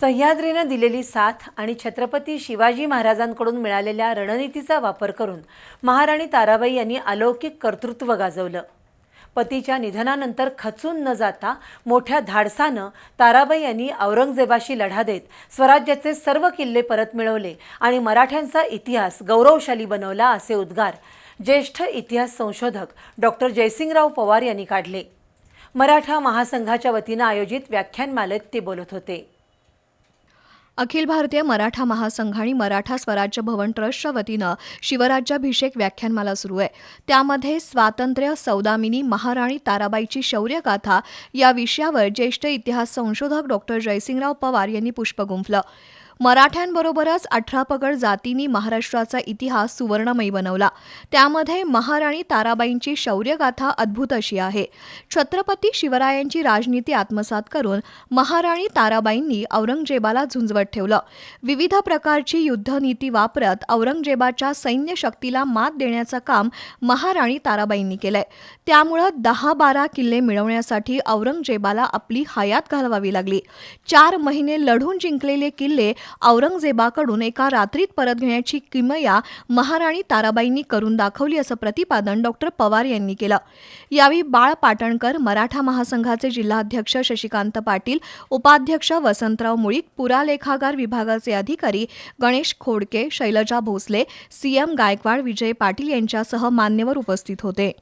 सह्याद्रीनं दिलेली साथ आणि छत्रपती शिवाजी महाराजांकडून मिळालेल्या रणनीतीचा वापर करून महाराणी ताराबाई यांनी अलौकिक कर्तृत्व गाजवलं. पतीच्या निधनानंतर खचून न जाता मोठ्या धाडसानं ताराबाई यांनी औरंगजेबाशी लढा देत स्वराज्याचे सर्व किल्ले परत मिळवले आणि मराठ्यांचा इतिहास गौरवशाली बनवला असे उद्गार ज्येष्ठ इतिहास संशोधक डॉक्टर जयसिंगराव पवार यांनी काढले. मराठा महासंघाच्या वतीनं आयोजित व्याख्यानमालेत ते बोलत होते. अखिल भारतीय मराठा महासंघ आणि मराठा स्वराज्य भवन ट्रस्टच्या वतीनं शिवराज्याभिषेक व्याख्यानमाला सुरू आहे. त्यामध्ये स्वातंत्र्य सौदामिनी महाराणी ताराबाईची शौर्यगाथा या विषयावर ज्येष्ठ इतिहास संशोधक डॉक्टर जयसिंगराव पवार यांनी पुष्प गुंफलं. मराठ्यांबरोबरच अठरा पगड जातींनी महाराष्ट्राचा इतिहास सुवर्णमयी बनवला. त्यामध्ये महाराणी ताराबाईंची शौर्यगाथा अद्भुत अशी आहे. छत्रपती शिवरायांची राजनीती आत्मसात करून महाराणी ताराबाईंनी औरंगजेबाला झुंजवत ठेवलं. विविध प्रकारची युद्धनीती वापरत औरंगजेबाच्या सैन्य शक्तीला मात देण्याचं काम महाराणी ताराबाईंनी केलंय. त्यामुळं दहा बारा किल्ले मिळवण्यासाठी औरंगजेबाला आपली हयात घालवावी लागली. चार महिने लढून जिंकलेले किल्ले औरंगजेबाकडून एका रात्रीत परत घेण्याची किमया महाराणी ताराबाईंनी करून दाखवली असं प्रतिपादन डॉक्टर पवार यांनी केलं. यावेळी बाळ पाटणकर मराठा महासंघाचे जिल्हाध्यक्ष शशिकांत पाटील उपाध्यक्ष वसंतराव मुळीक पुरालेखागार विभागाचे अधिकारी गणेश खोडके शैलजा भोसले सीएम गायकवाड विजय पाटील यांच्यासह मान्यवर उपस्थित होते.